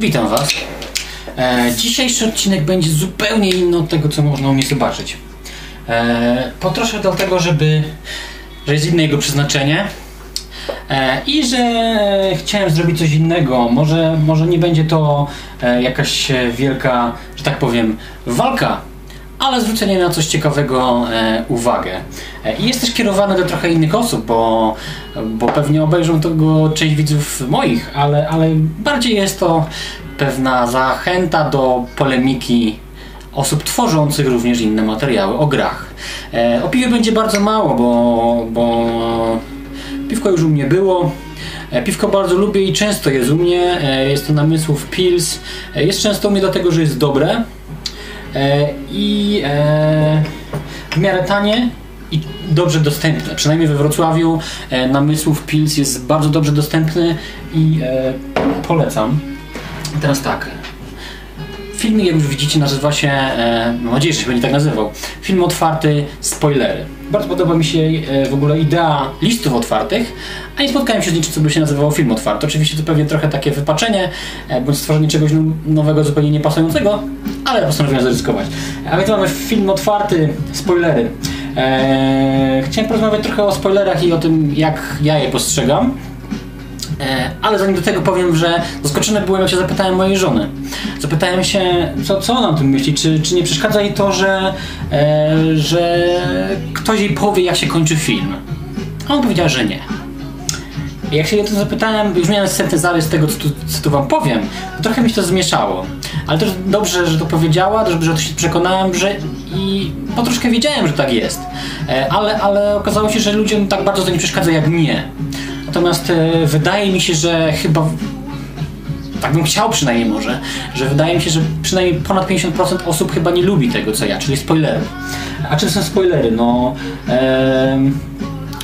Witam Was. E, dzisiejszy odcinek będzie zupełnie inny od tego, co można u mnie zobaczyć. E, potroszę dlatego, żeby, że jest inne jego przeznaczenie e, i że chciałem zrobić coś innego. Może, może nie będzie to e, jakaś wielka, że tak powiem, walka, ale zwrócenie na coś ciekawego e, uwagę. E, I jest też kierowany do trochę innych osób, bo, bo pewnie obejrzą tego część widzów moich, ale, ale bardziej jest to pewna zachęta do polemiki osób tworzących również inne materiały o grach. E, o piwie będzie bardzo mało, bo, bo piwko już u mnie było. E, Piwko bardzo lubię i często jest u mnie. E, Jest to namysłów Pils. Jest często u mnie dlatego, że jest dobre. E, I e, w miarę tanie i dobrze dostępne. Przynajmniej we Wrocławiu e, namysłów Pils jest bardzo dobrze dostępny i e, polecam. Teraz tak. Filmik, jak już widzicie, nazywa się, e, mam nadzieję, że się będzie tak nazywał, film otwarty, spoilery. Bardzo podoba mi się e, w ogóle idea listów otwartych, a nie spotkałem się z niczym, co by się nazywało film otwarty. Oczywiście to pewnie trochę takie wypaczenie, e, bądź stworzenie czegoś nowego, zupełnie niepasującego, ale postanowiłem zaryzykować. A więc mamy film otwarty, spoilery. E, chciałem porozmawiać trochę o spoilerach i o tym, jak ja je postrzegam. E, Ale zanim do tego powiem, że zaskoczony byłem, jak się zapytałem mojej żony. Zapytałem się, co, co ona o tym myśli, czy, czy nie przeszkadza jej to, że, e, że ktoś jej powie, jak się kończy film. A ona powiedziała, że nie. Jak się o to zapytałem, już miałem następny zarys tego, co tu, co tu wam powiem, to trochę mi się to zmieszało. Ale też dobrze, że to powiedziała, dobrze, że to się przekonałem, że i po troszkę wiedziałem, że tak jest. E, Ale, ale okazało się, że ludziom tak bardzo to nie przeszkadza jak mnie. Natomiast e, wydaje mi się, że chyba tak bym chciał przynajmniej może, że wydaje mi się, że przynajmniej ponad 50% osób chyba nie lubi tego co ja, czyli spoilerów. A czym są spoilery? No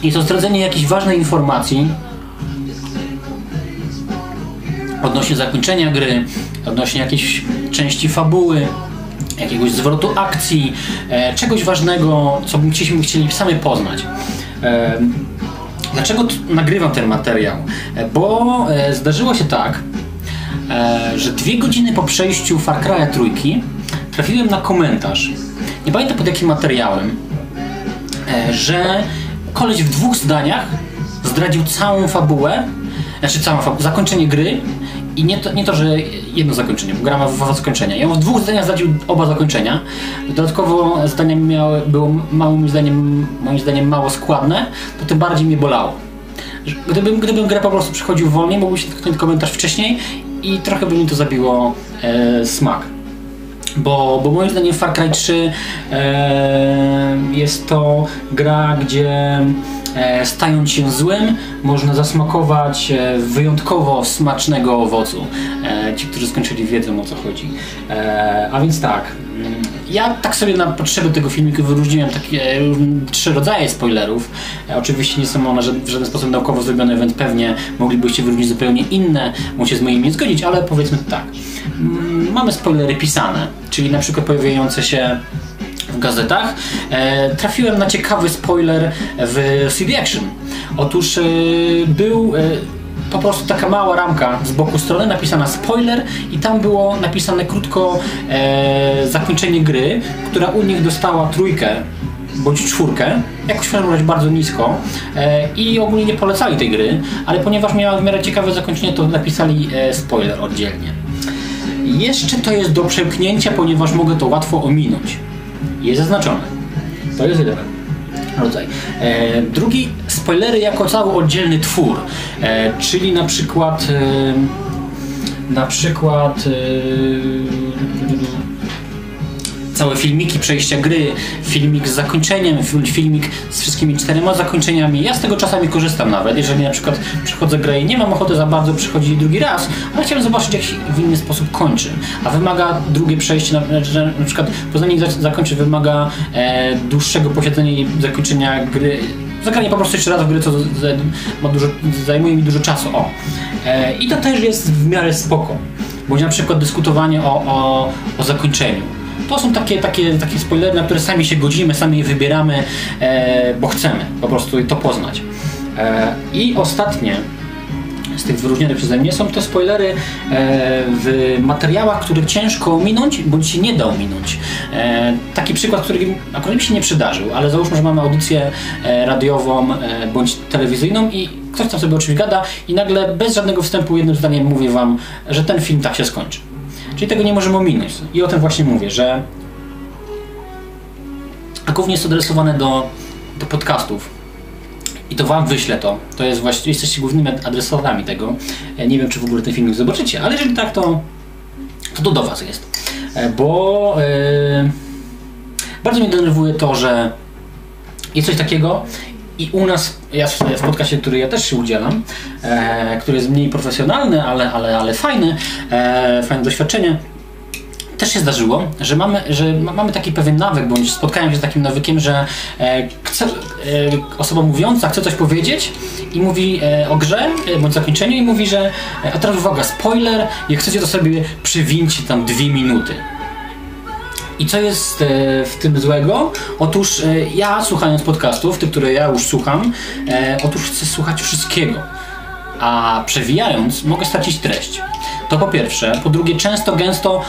jest to zdradzenie jakiejś ważnej informacji odnośnie zakończenia gry, odnośnie jakiejś części fabuły, jakiegoś zwrotu akcji, e, czegoś ważnego, co byśmy chcieli sami poznać. Em, Dlaczego nagrywam ten materiał? E, Bo e, zdarzyło się tak, e, że dwie godziny po przejściu Far Cry'a trójki trafiłem na komentarz. Nie pamiętam pod jakim materiałem, że koleś w dwóch zdaniach zdradził całą fabułę, znaczy całą fabułę, zakończenie gry i nie to, nie to, że jedno zakończenie, bo gra ma dwa zakończenia. Ja w dwóch zdaniach zdradził oba zakończenia. Dodatkowo zdanie miało, było moim zdaniem, moim zdaniem mało składne, to tym bardziej mnie bolało. Gdybym, gdybym grę po prostu przechodził wolniej, mógłby się dotknąć komentarz wcześniej i trochę by mi to zabiło e, smak. Bo, bo moim zdaniem Far Cry 3 e, jest to gra, gdzie e, stając się złym, można zasmakować e, wyjątkowo smacznego owocu. E, ci, którzy skończyli wiedzą o co chodzi. E, a więc tak. mm, Ja tak sobie na potrzeby tego filmiku wyróżniłem takie trzy rodzaje spoilerów. Oczywiście nie są one w żaden sposób naukowo zrobione, więc pewnie moglibyście wyróżnić zupełnie inne, się z moimi nie zgodzić, ale powiedzmy tak. Mm, Mamy spoilery pisane, czyli na przykład pojawiające się w gazetach. E, trafiłem na ciekawy spoiler w CD Action. Otóż e, był e, po prostu taka mała ramka z boku strony napisana spoiler i tam było napisane krótko e, zakończenie gry, która u nich dostała trójkę bądź czwórkę, jakoś w bardzo nisko e, i ogólnie nie polecali tej gry, ale ponieważ miała w miarę ciekawe zakończenie, to napisali e, spoiler oddzielnie. Jeszcze to jest do przełknięcia, ponieważ mogę to łatwo ominąć. Jest zaznaczone. To jest jeden rodzaj. E, drugi, spoilery jako cały oddzielny twór, e, czyli na przykład e, na przykład e, całe filmiki przejścia gry, filmik z zakończeniem, fil- filmik z wszystkimi czterema zakończeniami. Ja z tego czasami korzystam nawet, jeżeli na przykład przechodzę grę i nie mam ochoty za bardzo przychodzić drugi raz, ale chciałem zobaczyć jak się w inny sposób kończy. A wymaga drugie przejście, na, na przykład poznanie za- zakończy wymaga e, dłuższego posiedzenia i zakończenia gry. Zagranie po prostu jeszcze raz w gry, co ma dużo, zajmuje mi dużo czasu. O. E, I to też jest w miarę spoko. Bądź na przykład dyskutowanie o, o, o zakończeniu. To są takie, takie, takie spoilery, na które sami się godzimy, sami je wybieramy, e, bo chcemy po prostu to poznać. E, I ostatnie z tych wyróżnionych przeze mnie, są to spoilery e, w materiałach, których ciężko ominąć, bądź się nie da ominąć. E, taki przykład, który akurat mi się nie przydarzył, ale załóżmy, że mamy audycję e, radiową bądź telewizyjną i ktoś tam sobie o czymś gada i nagle bez żadnego wstępu jednym zdaniem mówię wam, że ten film tak się skończy. Czyli tego nie możemy ominąć. I o tym właśnie mówię, że a głównie jest adresowane do, do podcastów. I to wam wyślę to. To jest właśnie, jesteście głównymi adresatorami tego. E, Nie wiem, czy w ogóle ten filmik zobaczycie, ale jeżeli tak, to to, to do was jest. E, Bo e, bardzo mnie denerwuje to, że jest coś takiego i u nas, ja w, podcastie, który ja też się udzielam, e, który jest mniej profesjonalny, ale, ale, ale fajny, e, fajne doświadczenie, też się zdarzyło, że mamy, że ma, mamy taki pewien nawyk, bądź spotkałem się z takim nawykiem, że e, chce, e, osoba mówiąca chce coś powiedzieć i mówi e, o grze, e, bądź zakończeniu i mówi, że e, a teraz uwaga, spoiler, jak chcecie to sobie przywincie tam dwie minuty. I co jest e, w tym złego? Otóż e, ja słuchając podcastów, tych, które ja już słucham, e, otóż chcę słuchać wszystkiego. A przewijając, mogę stracić treść. To po pierwsze. Po drugie, często, gęsto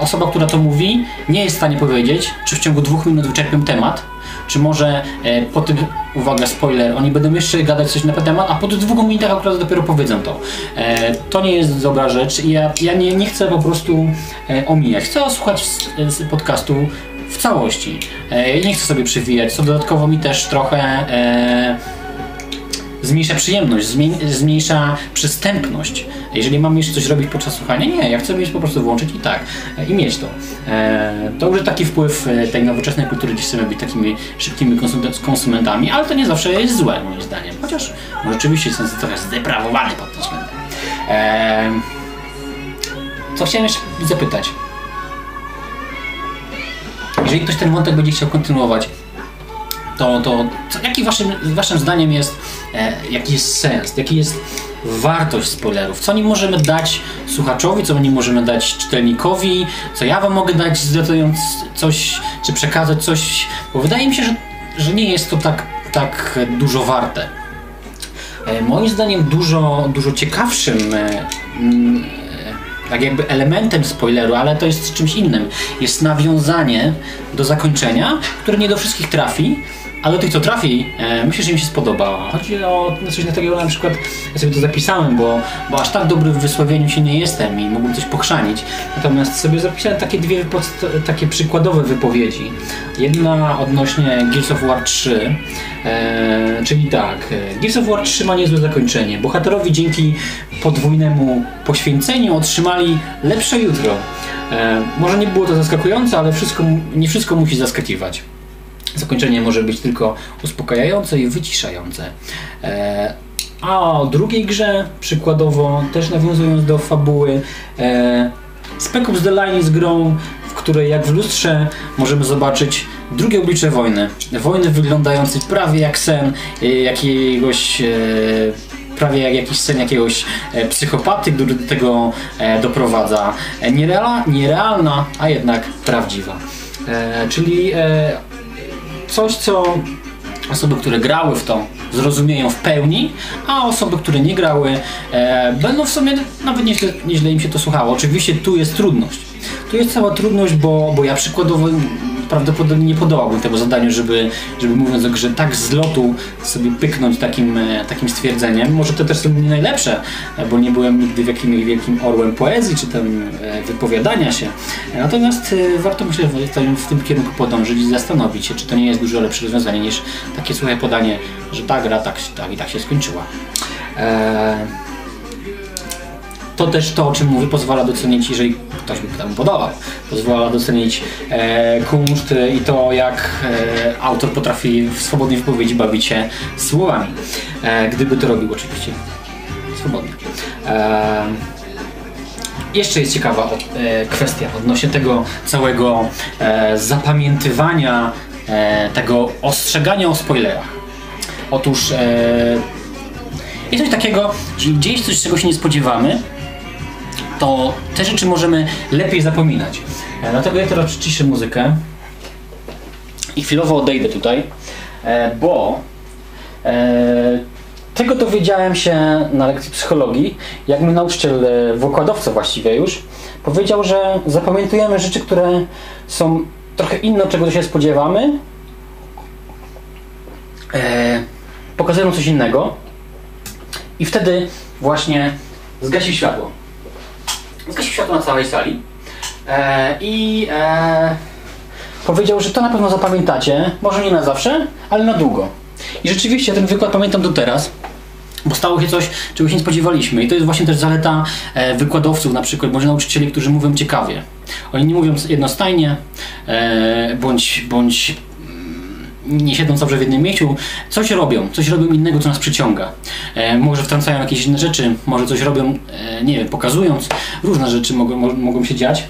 osoba, która to mówi, nie jest w stanie powiedzieć, czy w ciągu dwóch minut wyczerpię temat, czy może e, po tym, uwaga, spoiler, oni będą jeszcze gadać coś na ten temat, a po tych dwóch minutach akurat dopiero powiedzą to. E, to nie jest dobra rzecz i ja, ja nie, nie chcę po prostu e, omijać. Chcę słuchać z, z podcastu w całości. E, nie chcę sobie przewijać, co dodatkowo mi też trochę e, zmniejsza przyjemność, zmniejsza przystępność. Jeżeli mam jeszcze coś robić podczas słuchania, nie, ja chcę mieć po prostu włączyć i tak, i mieć to. E, to już taki wpływ e, tej nowoczesnej kultury, gdzie chcemy być takimi szybkimi konsum- konsumentami, ale to nie zawsze jest złe, moim zdaniem. Chociaż no, rzeczywiście jestem trochę zdeprawowany pod tym względem. E, co chciałem jeszcze zapytać? Jeżeli ktoś ten wątek będzie chciał kontynuować, to, to co, jaki waszym, waszym zdaniem jest, jaki jest sens, jaki jest wartość spoilerów? Co nie możemy dać słuchaczowi, co nie możemy dać czytelnikowi, co ja wam mogę dać zdradzając coś, czy przekazać coś, bo wydaje mi się, że, że nie jest to tak, tak dużo warte. E, moim zdaniem dużo, dużo ciekawszym e, mm, e, tak jakby elementem spoileru, ale to jest czymś innym. Jest nawiązanie do zakończenia, które nie do wszystkich trafi, a do tych, co trafi, e, myślę, że im się spodoba. Chodzi o coś na takiego na przykład, ja sobie to zapisałem, bo, bo aż tak dobry w wysławieniu się nie jestem i mógłbym coś pochrzanić. Natomiast sobie zapisałem takie dwie takie przykładowe wypowiedzi. Jedna odnośnie Gears of War 3, e, czyli tak, e, Gears of War 3 ma niezłe zakończenie. Bohaterowi dzięki podwójnemu poświęceniu otrzymali lepsze jutro. E, może nie było to zaskakujące, ale wszystko, nie wszystko musi zaskakiwać. Zakończenie może być tylko uspokajające i wyciszające. E, a o drugiej grze, przykładowo, też nawiązując do fabuły, e, Spec Ops The Line jest grą, w której jak w lustrze możemy zobaczyć drugie oblicze wojny. Wojny wyglądającej prawie jak sen e, jakiegoś e, prawie jak jakiś sen jakiegoś e, psychopaty, który do tego e, doprowadza. E, nierealna, nierealna, a jednak prawdziwa. Czyli coś, co osoby, które grały w to, zrozumieją w pełni, a osoby, które nie grały, e, będą w sumie nawet nieźle, nieźle im się to słuchało. Oczywiście tu jest trudność. Tu jest cała trudność, bo, bo ja przykładowo prawdopodobnie nie podołałbym temu zadaniu, żeby, żeby mówiąc o grze tak z lotu sobie pyknąć takim, e, takim stwierdzeniem. Może to też są nie najlepsze, e, bo nie byłem nigdy w jakimś wielkim orłem poezji, czy tam e, wypowiadania się. Natomiast warto myślę w tym kierunku podążyć i zastanowić się, czy to nie jest dużo lepsze rozwiązanie niż takie suche podanie, że ta gra tak, tak i tak się skończyła. Eee, to też to, o czym mówię, pozwala docenić, jeżeli ktoś by temu podobał, pozwala docenić e, kunszt i to, jak e, autor potrafi w swobodnej wypowiedzi bawić się słowami. E, gdyby to robił oczywiście swobodnie. E, jeszcze jest ciekawa e, kwestia odnośnie tego całego e, zapamiętywania, e, tego ostrzegania o spoilerach. Otóż jest coś takiego, że coś, czego się nie spodziewamy, to te rzeczy możemy lepiej zapominać. E, dlatego ja teraz przyciszę muzykę i chwilowo odejdę tutaj, e, bo e, tego dowiedziałem się na lekcji psychologii, jak mój nauczyciel, wykładowca właściwie już, powiedział, że zapamiętujemy rzeczy, które są trochę inne, od czego się spodziewamy, pokazują coś innego i wtedy właśnie zgasił światło. Zgasił światło na całej sali e, i e, powiedział, że to na pewno zapamiętacie, może nie na zawsze, ale na długo. I rzeczywiście ten wykład pamiętam do teraz, bo stało się coś, czego się nie spodziewaliśmy. I to jest właśnie też zaleta e, wykładowców, na przykład, bądź nauczycieli, którzy mówią ciekawie. Oni nie mówią jednostajnie, bądź, bądź nie siedzą zawsze w jednym miejscu, coś robią, coś robią innego, co nas przyciąga. E, może wtrącają jakieś inne rzeczy, może coś robią, e, nie wiem, pokazując, różne rzeczy mogą, mo- mogą się dziać.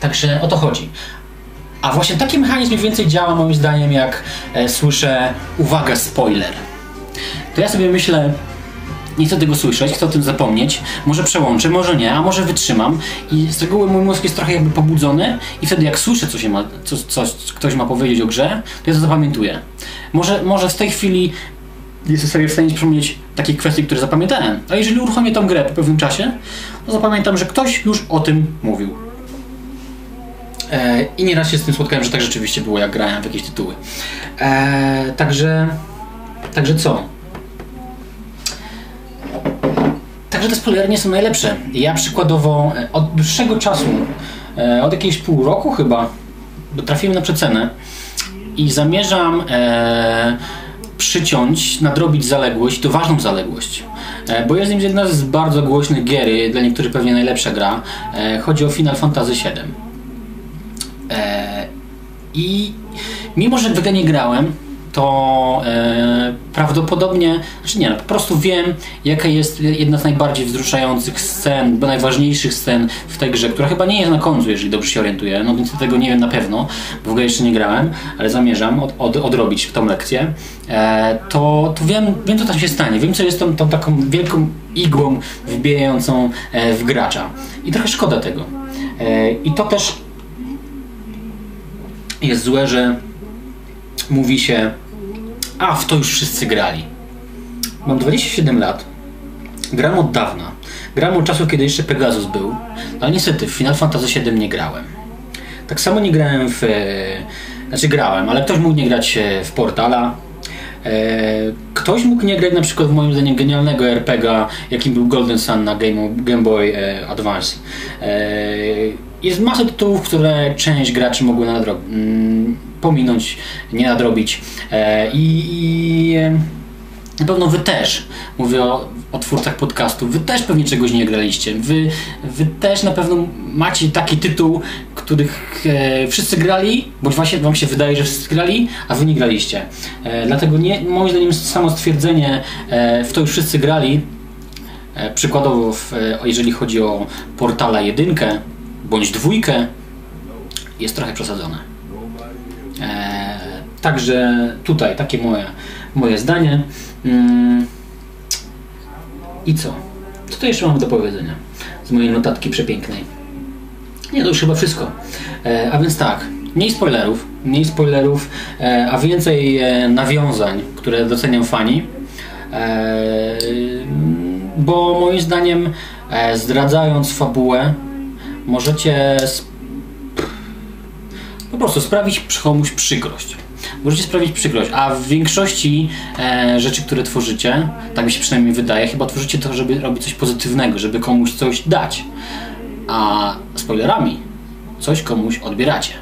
Także o to chodzi. A właśnie taki mechanizm mniej więcej działa moim zdaniem, jak e, słyszę uwaga, spoiler. To ja sobie myślę, nie chcę tego słyszeć, chcę o tym zapomnieć, może przełączę, może nie, a może wytrzymam i z reguły mój mózg jest trochę jakby pobudzony i wtedy jak słyszę, co się ma, co, coś ktoś ma powiedzieć o grze, to ja to zapamiętuję. Może, może w tej chwili jestem sobie w stanie przypomnieć takie kwestie, które zapamiętałem, a jeżeli uruchomię tą grę po pewnym czasie, to zapamiętam, że ktoś już o tym mówił. E, I nieraz się z tym spotkałem, że tak rzeczywiście było, jak grałem w jakieś tytuły. E, także, także co? Także te spoilery nie są najlepsze. Ja przykładowo e, od dłuższego czasu, e, od jakiegoś pół roku chyba, trafiłem na przecenę i zamierzam e, przyciąć, nadrobić zaległość, to ważną zaległość. E, bo jest nim jedna z bardzo głośnych gier, dla niektórych pewnie najlepsza gra. E, chodzi o Final Fantasy VII. E, I mimo, że w nie grałem, to e, prawdopodobnie, znaczy nie, no, po prostu wiem, jaka jest jedna z najbardziej wzruszających scen, najważniejszych scen w tej grze, która chyba nie jest na końcu, jeżeli dobrze się orientuję, no więc tego nie wiem na pewno, bo w grę jeszcze nie grałem, ale zamierzam od, od, odrobić tą lekcję, e, to, to wiem, wiem, co tam się stanie, wiem, co jest tą, tą taką wielką igłą wbijającą e, w gracza. I trochę szkoda tego. E, I to też jest złe, że mówi się, a w to już wszyscy grali. Mam 27 lat, gram od dawna. Gram od czasu, kiedy jeszcze Pegasus był, ale niestety w Final Fantasy VII nie grałem. Tak samo nie grałem w... e, Znaczy grałem, ale ktoś mógł nie grać e, w Portala. E, Ktoś mógł nie grać na przykład w moim zdaniem genialnego RPGa, jakim był Golden Sun na Game, Game Boy e, Advance. E, Jest masa tytułów, które część graczy mogły nadro- mm, pominąć, nie nadrobić. I, na pewno wy też, mówię o, o twórcach podcastu, wy też pewnie czegoś nie graliście. Wy, wy też na pewno macie taki tytuł, których e, wszyscy grali, bądź właśnie wam się wydaje, że wszyscy grali, a wy nie graliście. E, dlatego nie, moim zdaniem samo stwierdzenie, e, w to już wszyscy grali, e, przykładowo w, e, jeżeli chodzi o portala jedynkę bądź dwójkę, jest trochę przesadzone. E, także tutaj takie moje, moje zdanie. Mm. I co? Co to jeszcze mam do powiedzenia z mojej notatki przepięknej? Nie, to już chyba wszystko. E, a więc tak, mniej spoilerów, mniej spoilerów, e, a więcej e, nawiązań, które docenią fani. E, bo moim zdaniem, e, zdradzając fabułę, możecie po prostu sprawić komuś przykrość. Możecie sprawić przykrość, a w większości e, rzeczy, które tworzycie, tak mi się przynajmniej wydaje, chyba tworzycie to, żeby robić coś pozytywnego, żeby komuś coś dać. A spoilerami coś komuś odbieracie.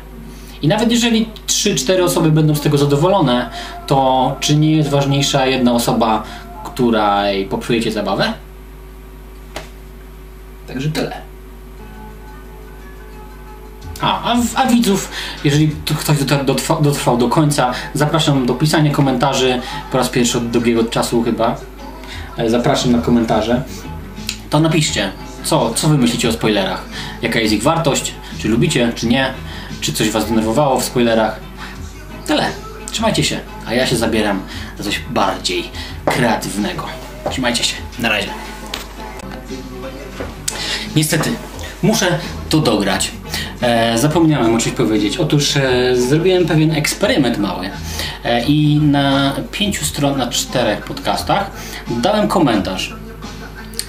I nawet jeżeli 3-4 osoby będą z tego zadowolone, to czy nie jest ważniejsza jedna osoba, której popsujecie zabawę? Także tyle. A, a, a widzów, jeżeli ktoś dotar- dotrwa, dotrwał do końca, zapraszam do pisania komentarzy po raz pierwszy od długiego czasu chyba. E, Zapraszam na komentarze. To napiszcie, co, co wy myślicie o spoilerach? Jaka jest ich wartość? Czy lubicie, czy nie? Czy coś was denerwowało w spoilerach? Tyle. Trzymajcie się, a ja się zabieram za coś bardziej kreatywnego. Trzymajcie się. Na razie. Niestety, muszę to dograć. E, zapomniałem o czymś powiedzieć. Otóż e, zrobiłem pewien eksperyment mały. E, I na pięciu stron, na czterech podcastach dałem komentarz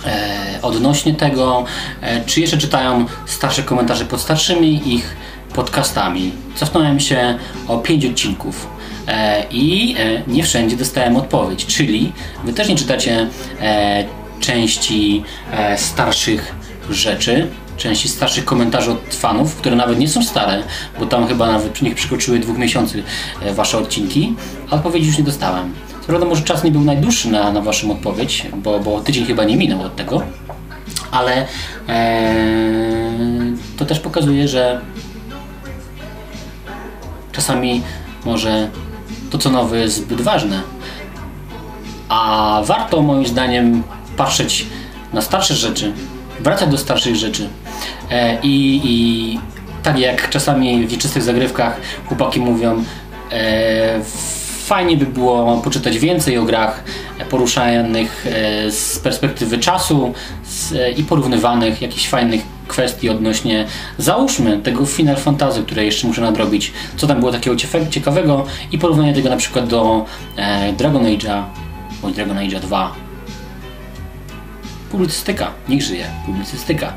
e, odnośnie tego, e, czy jeszcze czytają starsze komentarze pod starszymi ich podcastami. Cofnąłem się o pięć odcinków. E, I nie wszędzie dostałem odpowiedź, czyli wy też nie czytacie części starszych rzeczy, części starszych komentarzy od fanów, które nawet nie są stare, bo tam chyba nawet nie przekroczyły dwóch miesięcy e, wasze odcinki, a odpowiedzi już nie dostałem. Co prawda może czas nie był najdłuższy na, na waszą odpowiedź, bo, bo tydzień chyba nie minął od tego, ale e, to też pokazuje, że czasami może to co nowe jest zbyt ważne, a warto moim zdaniem patrzeć na starsze rzeczy, wracać do starszych rzeczy. E, i, I tak jak czasami w nieczystych zagrywkach chłopaki mówią, e, fajnie by było poczytać więcej o grach poruszanych e, z perspektywy czasu i porównywanych jakichś fajnych kwestii odnośnie, załóżmy, tego Final Fantasy, które jeszcze muszę nadrobić, co tam było takiego ciekawe- ciekawego i porównanie tego na przykład do Dragon Age'a bądź Dragon Age'a 2. Publicystyka, niech żyje, publicystyka.